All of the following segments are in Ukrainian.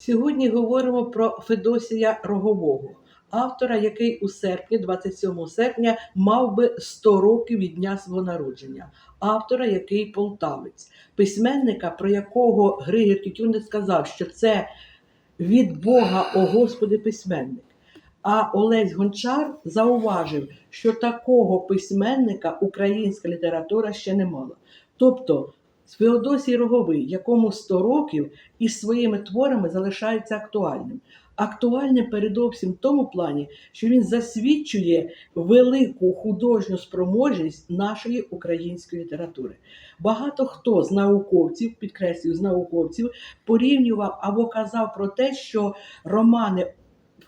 Сьогодні говоримо про Федосія Рогового, автора, який у серпні, 27 серпня, мав би 100 років від дня свого народження, автора, який полтавець, письменника, про якого Григір Тютюнник сказав, що це від Бога, о Господи, письменник. А Олесь Гончар зауважив, що такого письменника українська література ще не мала. Тобто Феодосій Роговий, якому 100 років із своїми творами залишається актуальним. Актуальним передовсім в тому плані, що він засвідчує велику художню спроможність нашої української літератури. Багато хто з науковців, підкреслюю, з науковців, порівнював або казав про те, що романи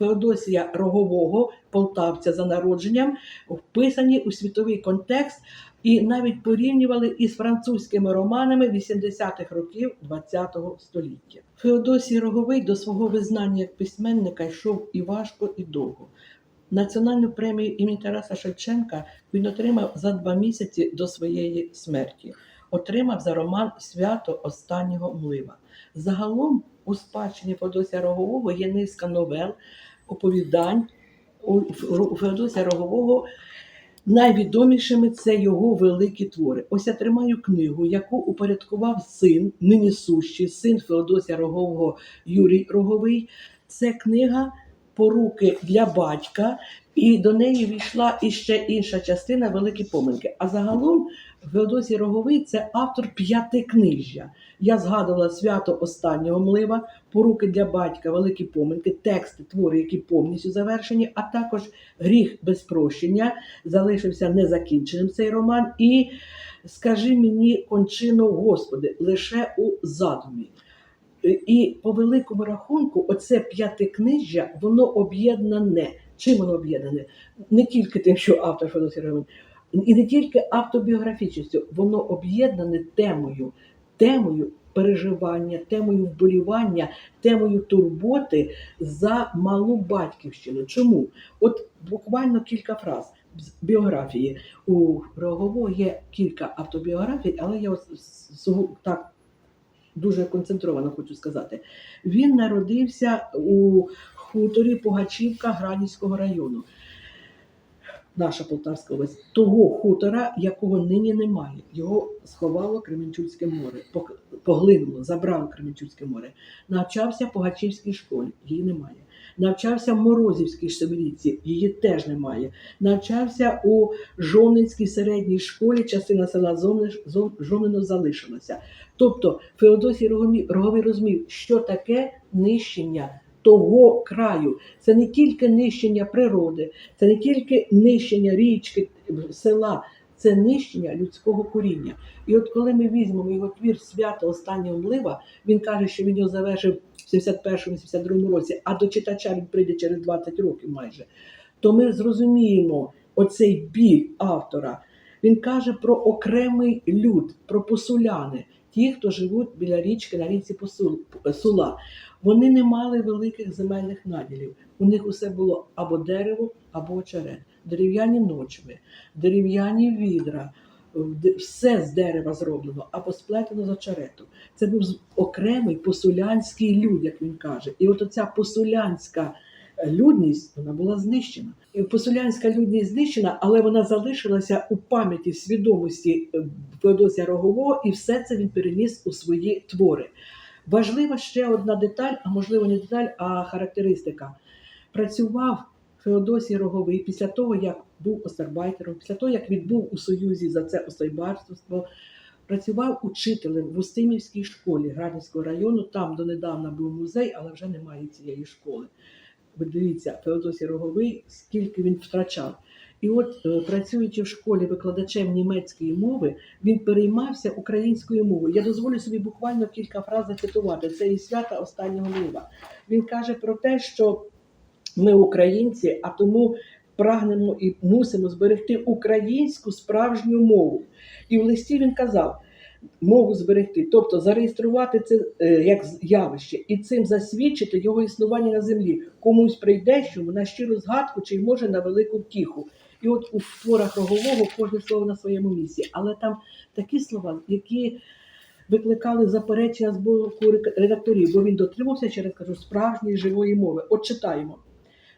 Феодосія Рогового, полтавця за народженням, вписані у світовий контекст і навіть порівнювали із французькими романами 80-х років ХХ століття. Феодосій Роговий до свого визнання як письменника йшов і важко, і довго. Національну премію імені Тараса Шевченка він отримав за два місяці до своєї смерті. Отримав за роман Свято останнього млива. Загалом у спадщині Феодосія Рогового є низка новел, оповідань. У Феодосія Рогового найвідомішими це його великі твори. Ось я тримаю книгу, яку упорядкував син, нині сущий, син Феодосія Рогового Юрій Роговий. Це книга Поруки для батька, і до неї війшла іще інша частина Великі помилки. А загалом Феодосій Роговий це автор п'ятикнижжя. Я згадувала свято останнього млива, поруки для батька, великі помилки, тексти, твори, які повністю завершені, а також гріх без прощення залишився незакінченим цей роман. І скажи мені, кончино, Господи, лише у задумі. І по великому рахунку, оце п'ятикнижжя, воно об'єднане. Чим воно об'єднане? Не тільки тим, що автор Федосій Роман, і не тільки автобіографічністю, воно об'єднане темою, темою переживання, темою вболівання, темою турботи за малу батьківщину. Чому? От буквально кілька фраз з біографії. У Рогового є кілька автобіографій, але я так дуже концентровано хочу сказати. Він народився у хуторі Пугачівка Гранівського району. Наша Полтавська область, того хутора, якого нині немає. Його сховало Кременчуцьке море, поглинуло, забрало Кременчуцьке море. Навчався в Пугачівській школі, її немає. Навчався в Морозівській Шевеліці, її теж немає. Навчався у Жовнинській середній школі, частина села Жовнино залишилася. Тобто Феодосій Роговий розумів, що таке нищення того краю. Це не тільки нищення природи, це не тільки нищення річки, села, це нищення людського коріння. І от коли ми візьмемо його твір свято останнього млива, він каже, що він його завершив в 71-72 році, а до читача він прийде через 20 років майже, то ми зрозуміємо оцей біль автора. Він каже про окремий люд, про посуляни, ті, хто живуть біля річки на річці Посул- Сула. Вони не мали великих земельних наділів. У них усе було або дерево, або очерет, дерев'яні ночви, дерев'яні відра, все з дерева зроблено або сплетено з очерету. Це був окремий посулянський люд, як він каже. І от оця посулянська е, людність вона була знищена. І посулянська людність знищена, але вона залишилася у пам'яті, свідомості е, Феодосія Рогового, і все це він переніс у свої твори. Важлива ще одна деталь, а можливо не деталь, а характеристика. Працював Феодосій Роговий після того, як був остарбайтером, після того, як відбув у Союзі за це остайбарство, працював учителем в Устимівській школі Градівського району. Там донедавна був музей, але вже немає цієї школи. Ви дивіться, Феодосій Роговий, скільки він втрачав. І от, е, працюючи в школі викладачем німецької мови, він переймався українською мовою. Я дозволю собі буквально кілька фраз зацитувати. Це і свята останнього лива. Він каже про те, що ми українці, а тому прагнемо і мусимо зберегти українську справжню мову. І в листі він казав. Мову зберегти, тобто зареєструвати це е, як явище і цим засвідчити його існування на землі комусь прийдещому на щиру згадку чи може на велику втіху. І от у творах рогового кожне слово на своєму місці. Але там такі слова, які викликали заперечення з боку редакторів, бо він дотримався, ще раз кажу, справжньої живої мови. От читаємо.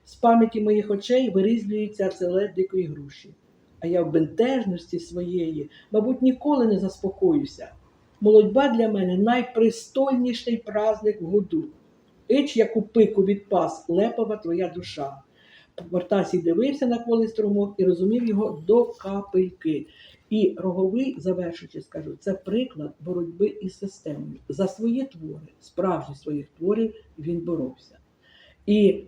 З пам'яті моїх очей вирізблюється целе дикої груші. А я в бентежності своєї, мабуть, ніколи не заспокоюся. Молодьба для мене найпристойніший праздник в году. Ич, яку пику відпас, лепова твоя душа. Вартасій дивився на кволий струмок і розумів його до капельки. І роговий, завершуючи, скажу, це приклад боротьби із системою. За свої твори, справжні своїх творів він боровся. І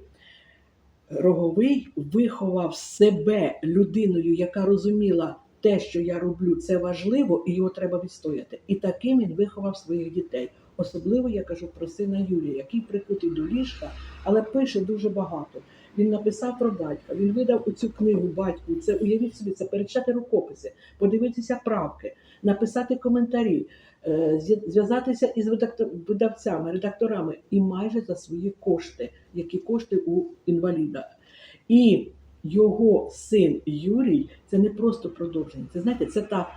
Роговий виховав себе людиною, яка розуміла те, що я роблю, це важливо, і його треба відстояти. І таким він виховав своїх дітей. Особливо я кажу про сина Юрія, який прикутий до ліжка, але пише дуже багато. Він написав про батька, він видав оцю книгу батьку. Це уявіть собі, це перечитати рукописи, подивитися правки, написати коментарі, е, зв'язатися із видавцями, редакторами і майже за свої кошти, які кошти у інваліда. І його син Юрій це не просто продовження. Це знаєте, це та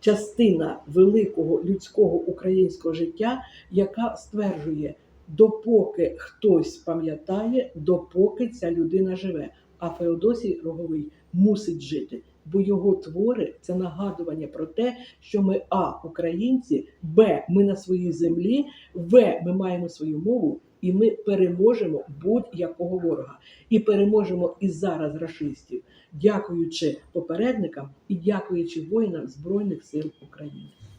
частина великого людського українського життя, яка стверджує, допоки хтось пам'ятає, допоки ця людина живе. А Феодосій Роговий мусить жити, бо його твори це нагадування про те, що ми А, українці, Б, ми на своїй землі, В, ми маємо свою мову, і ми переможемо будь-якого ворога. І переможемо і зараз рашистів, дякуючи попередникам і дякуючи воїнам Збройних сил України.